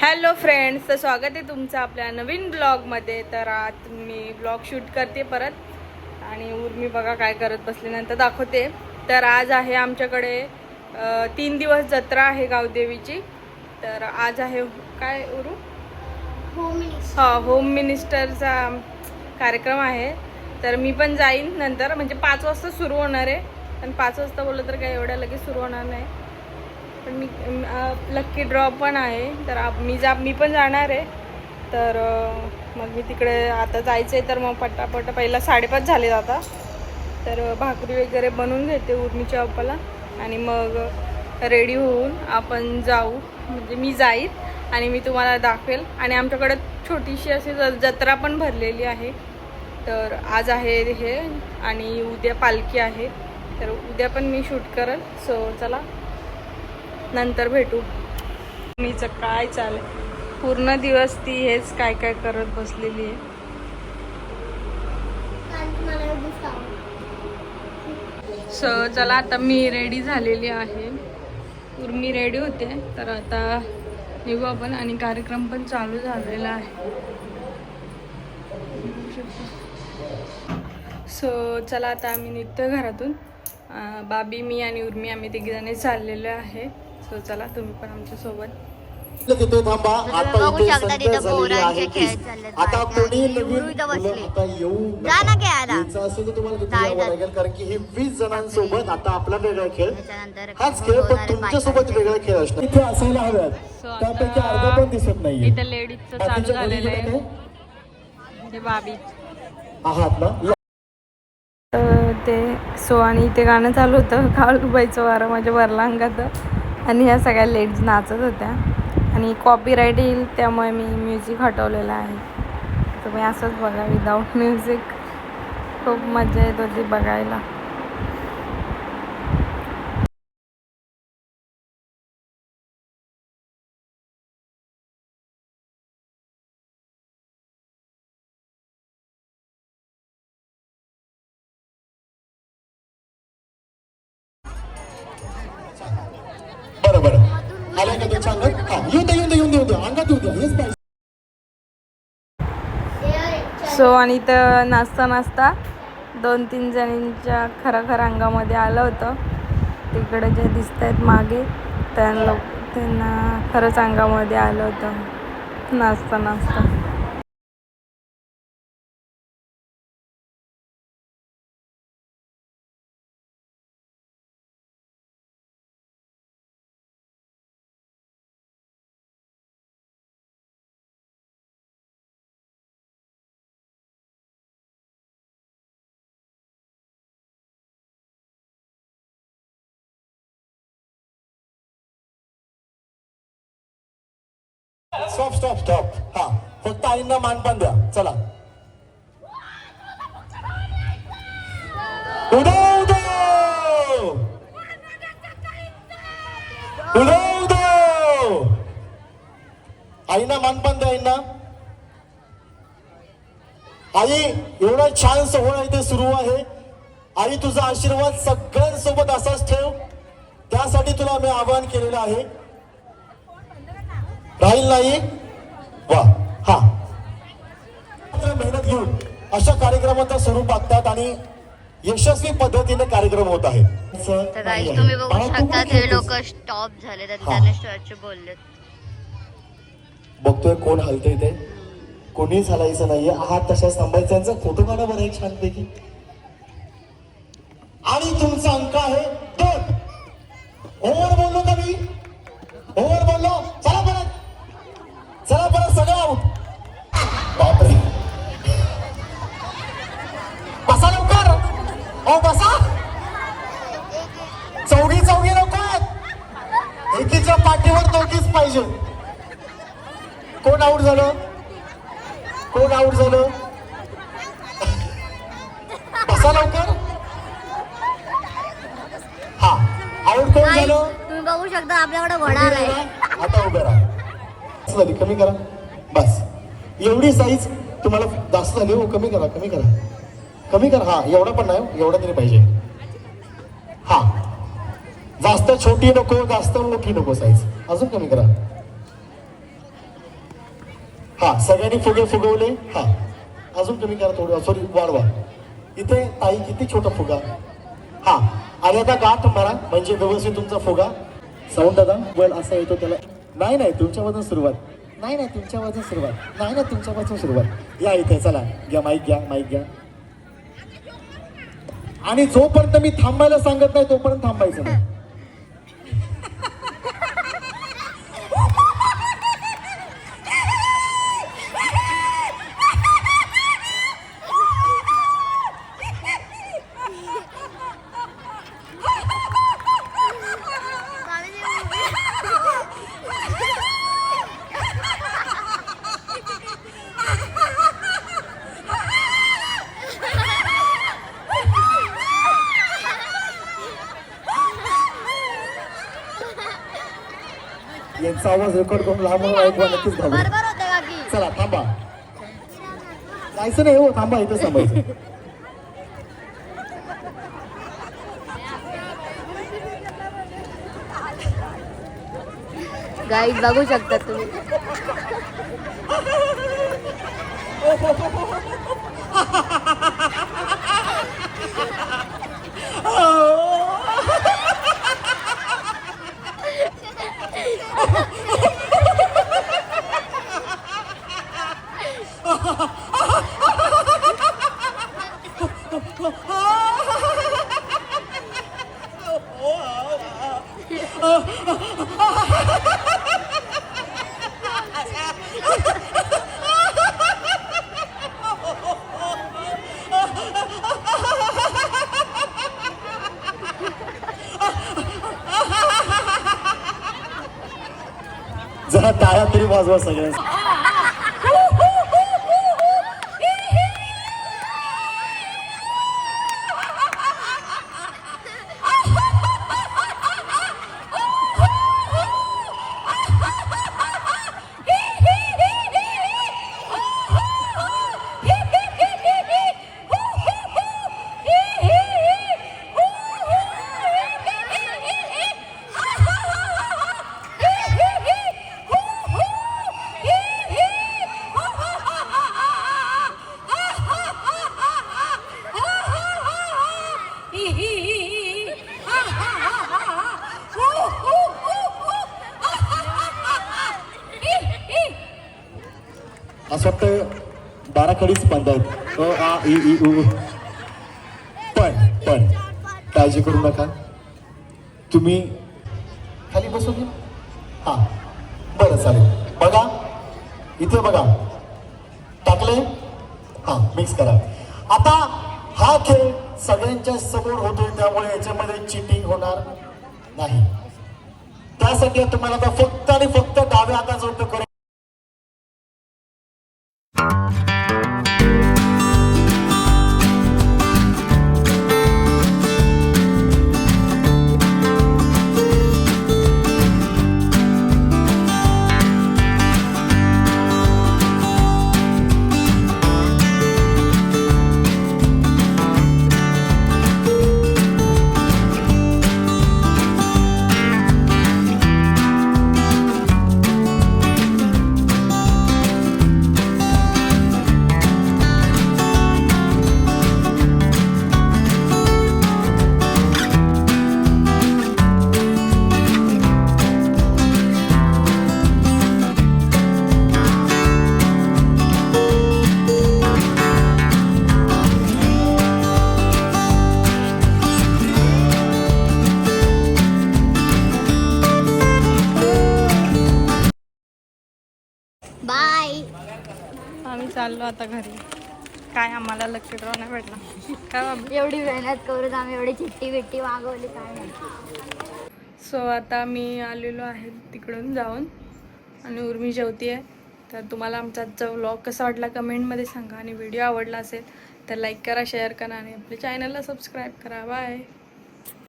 Hello friends तर स्वागत आहे तुमचं आपल्या नवीन ब्लॉगमध्ये. तर आज मी ब्लॉग शूट करते परत. आणि उर्मी बघा काय करत बसले नंतर दाखवते. तर आज आहे आमच्याकडे तीन दिवस जत्रा आहे गावदेवीची. तर आज आहे काय उरू? हा होम मिनिस्टरचा कार्यक्रम आहे. तर मी पण जाईन नंतर. म्हणजे पाच वाजता सुरू होणार आहे. पण पाच वाजता बोललं तर काय एवढ्या लगेच सुरू होणार नाही. पण मी लक्की ड्रॉप पण आहे. तर मी जा मी पण जाणार आहे. तर मग मी तिकडे आता जायचं आहे तर मग पटापट पहिला साडेपाच झाले आता. तर भाकरी वगैरे बनवून घेते उर्मीच्या अप्पाला आणि मग रेडी होऊन आपण जाऊ. म्हणजे मी जाईल आणि मी तुम्हाला दाखवेल. आणि आमच्याकडे छोटीशी अशी ज- जत्रा पण भरलेली आहे. तर आज आहे हे आणि उद्या पालखी आहे. तर उद्या पण मी शूट करेल. सो चला. नंतर भेटू. मीचं काय चालेल पूर्ण दिवस ती हेच काय काय करत बसलेली आहे. सो चला आता मी रेडी झालेली आहे. उर्मी रेडी होते तर आता निघू आपण आणि कार्यक्रम पण चालू झालेला आहे. सो चला आता आम्ही निघतो घरातून. बाबी मी आणि उर्मी आम्ही तिघीजणी चाललेलो आहे. सो चला तुम्ही पण आमच्यासोबत तिथे थांबा. आता बघू शकता तिथं पोरांचे खेळ. कोणी जा ना खेळायला. तिथे कारण की हे वीस जणांसोबत आता आपला वेगळा खेळ. हाच खेळ पण होणारे तुमच्यासोबत बायकांचे. वेगळा खेळ असणार. इथे असायला हव्यात. So त्यापैकी आता अर्धा पण दिसत नाहीये. इथं लेडीजचं चालू झालेलं आहे? ते बाबी. आहात ना? तर ते सो आणि इथे गाणं चालू होतं. काळूबाईचं वारं माझ्या वरला अंगात. आणि ह्या सगळ्या लेडीज नाचत होत्या. आणि कॉपीराईट येईल त्यामुळे मी म्युझिक हटवलेलं आहे. तुम्ही असंच बघा विदाऊट म्युझिक खूप मजा येत होती बघायला. आलाय का तुमच्या अंगात हा येऊ द्या येऊ द्या येऊ द्या येऊ द्या अंगात येऊ द्या हेच पाहिजे सो आणि तर नाचता नाचता दोन तीन जणींच्या खरं खरं अंगामध्ये आलं होतं. तिकडे जे दिसत आहेत मागे त्यांना त्यांना खरंच अंगामध्ये आलं होतं. नाचता नाचता. स्टॉप स्टॉप स्टॉप हा फक्त आईंना मानपान द्या. चला. उदो उदो उदो उदो आईना मानपान द्या आईंना. आई एवढा छान सोहळा इथे सुरू आहे. आई तुझा आशीर्वाद सगळ्यांसोबत असाच ठेव. त्यासाठी तुला मी आवाहन केलेलं आहे. राहील नाही? वा हा. मेहनत घेऊन अशा कार्यक्रमाचं स्वरूप बघतात आणि यशस्वी पद्धतीने कार्यक्रम होत आहे. तर गाईस तुम्ही बघू शकता ते लोक स्टॉप झाले बघतोय कोण हलतंय ते. कोणीच हलायचं नाहीये. हात तशाच थांबायचा. त्यांचा फोटो काढा बरं एक छानपैकी. आणि तुमचा अंक आहे दोन. ओव्हर बोललो का मी? आऊट झालं? कोण आऊट झालं? बसा लवकर. हा आऊट कोण झालं? तुम्ही बघू शकता आपल्याकडे घोडा आलाय आता उभे राहा. झाली कमी करा. बस. एवढी साईज तुम्हाला जास्त झाली हो कमी करा कमी करा. कमी करा. हा एवढा पण नाही हो, एवढा तरी पाहिजे. हा. जास्त छोटी नको जास्त मोठी नको साईज अजून कमी करा. हा सगळ्यांनी फुगे फुगवले. हा अजून कमी करा थोडं सॉरी वाढवा. इथे ताई किती छोटा फुगा? हा आणि आता गाठ मारा म्हणजे व्यवस्थित तुमचा फुगा. साऊंड दादा बल असा येतो त्याला. नाही नाही तुमच्यापासून सुरुवात. नाही नाही तुमच्यापासून सुरुवात. नाही नाही तुमच्यापासून सुरुवात. या इथे चला. घ्या माईक घ्या माईक घ्या. आणि जोपर्यंत मी थांबायला सांगत नाही तोपर्यंत थांबायचं नाही. यांचा आवाज रेकॉर्ड करून लहान मुलं ऐकवा नक्कीच की चला थांबा. जायचं नाही हो थांबा इथं थांबायचं. गाईड बघू शकता तुम्ही. जरा टाळ्या तरी वाजवा सगळ्यांना वाटतं बाराखडीच अ आ इ ई उ पण पण काळजी करू नका. तुम्ही खाली बसू घ्या हा. बरं चालेल. बघा. इथे बघा. टाकले हा मिक्स करा. आता हा खेळ सगळ्यांच्या समोर होतोय त्यामुळे याच्यामध्ये चिटिंग होणार नाही. त्यासाठी तुम्हाला आता फक्त आणि फक्त डाव्या हाताचा उपयोग चाललो आता घरी. काय आम्हाला लकी ड्रॉ नाही भेटला काय एवढी मेहनत करून आम्ही एवढी चिट्टी बिट्टी मागवली काय नाही. सो आता मी आलेलो आहे तिकडून जाऊन. आणि उर्मी जेवती आहे तर तुम्हाला आमचा आजचा व्लॉग कसा वाटला कमेंटमध्ये सांगा. आणि व्हिडिओ आवडला असेल तर लाईक करा शेअर करा. आणि आपल्या चॅनलला सबस्क्राईब करा. बाय